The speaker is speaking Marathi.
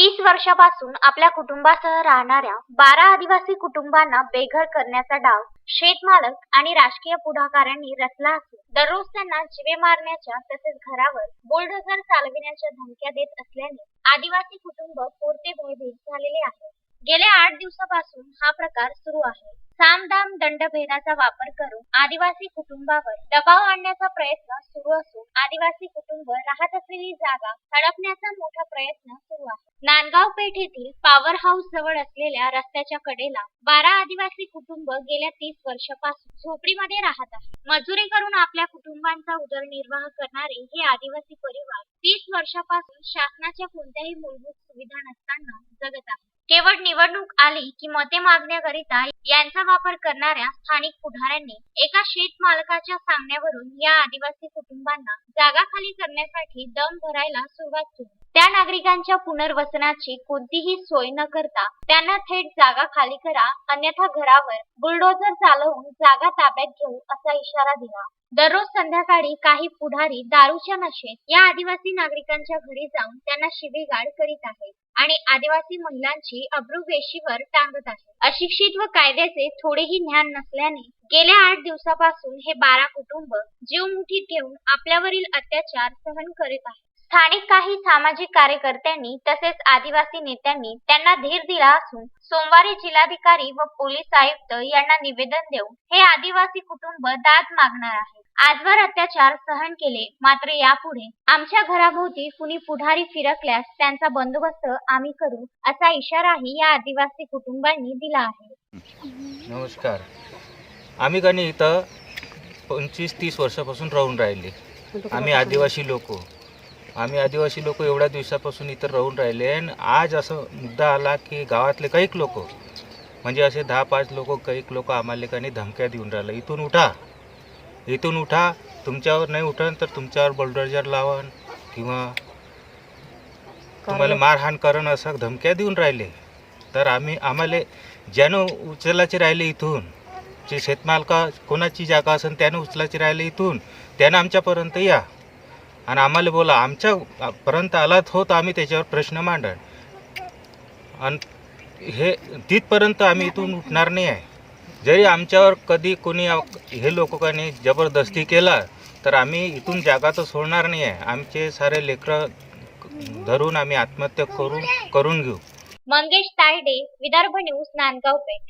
तीस वर्षापासून आपल्या कुटुंबासह राहणाऱ्या बारा आदिवासी कुटुंबांना बेघर करण्याचा डाव शेतमालक आणि राजकीय पुढाकारांनी रचला असून दररोज त्यांना जिवे मारण्याच्या तसेच घरावर बुलडोझर चालविण्याच्या धमक्या देत असल्याने आदिवासी कुटुंब पुरते भयभीत झालेले आहे. गेल्या आठ दिवसापासून हा प्रकार सुरू आहे. सामदाम दंडभेदाचा वापर करून आदिवासी कुटुंबावर दबाव आणण्याचा प्रयत्न सुरू असून आदिवासी कुटुंब राहत असलेली जागा हडपण्याचा मोठा प्रयत्न सुरू आहे. नांदगाव पेठ येथील पॉवर हाऊस जवळ असलेल्या रस्त्याच्या कडेला बारा आदिवासी कुटुंब गेल्या तीस वर्षापासून झोपडीमध्ये राहत आहे मजुरी करून आपल्या कुटुंबांचा उदरनिर्वाह करणारे हे आदिवासी परिवार तीस वर्षापासून शासनाच्या कोणत्याही मूलभूत सुविधा नसताना जगत आहे केवळ निवडणूक आली की मते मागण्याकरिता यांचा वापर करणाऱ्या स्थानिक पुढाऱ्यांनी एका शेत मालकाच्या सांगण्यावरून या आदिवासी कुटुंबांना जागा खाली करण्यासाठी दम भरायला सुरुवात केली. त्या नागरिकांच्या पुनर्वसनाची कोणतीही सोय न करता त्यांना थेट जागा खाली करा अन्यथा घरावर बुलडोझर चालवून जागा ताब्यात घेऊ असा इशारा दिला. दररोज संध्याकाळी काही पुढारी दारूच्या नशेत या आदिवासी नागरिकांच्या घरी जाऊन त्यांना शिवीगाळ करीत आहेत आणि आदिवासी महिलांची अब्रू वेशीवर टांगत आहे अशिक्षित व कायद्याचे थोडेही ज्ञान नसल्याने गेल्या आठ दिवसापासून हे बारा कुटुंब जीव मुठीत घेऊन आपल्यावरील अत्याचार सहन करीत आहेत. स्थानिक काही सामाजिक कार्यकर्त्यांनी तसेच आदिवासी नेत्यांनी त्यांना धीर दिला असून सोमवारी जिल्हाधिकारी व पोलीस आयुक्त यांना निवेदन देऊन हे आदिवासी कुटुंब दाद मागणार आहे. आजवर अत्याचार सहन केले मात्र यापुढे आमच्या घराभोवती कुणी पुढारी फिरकल्यास त्यांचा बंदोबस्त आम्ही करू असा इशाराही या आदिवासी कुटुंबांनी दिला आहे. नमस्कार. आम्ही कणी इथं पंचवीस तीस वर्षापासून राहून राहिले. आम्ही आदिवासी लोक. आम्ही आदिवासी लोक एवढ्या दिवसापासून इथं राहून राहिले आणि आज असं मुद्दा आला की गावातले कैक लोक म्हणजे असे दहा पाच लोक कैक लोक आम्हाला काही धमक्या देऊन राहिले. इथून उठा. इथून उठा. तुमच्यावर नाही उठन तर तुमच्यावर बुलडोजर लावन किंवा तुम्हाला मारहाण करण असं धमक्या देऊन राहिले. तर आम्ही आम्हाला ज्यानं उचलायचे राहिले इथून जे शेतमालका कोणाची जागा असेल त्यानं उचलायचे राहिले इथून त्यानं आमच्यापर्यंत या. आणि आम्हाला बोला आमच्यापर्यंत आलात होत आम्ही त्याच्यावर प्रश्न मांडण आणि हे तिथपर्यंत आम्ही इथून उठणार नाही आहे. जरी आमच्यावर कधी कोणी हे लोकांनी जबरदस्ती केला तर आम्ही इथून जागा तर सोडणार नाही आहे. आमचे सारे लेकरं धरून आम्ही आत्महत्या करून करून घेऊ. मंगेश तायडे विदर्भ न्यूज नांदगाव पेठ.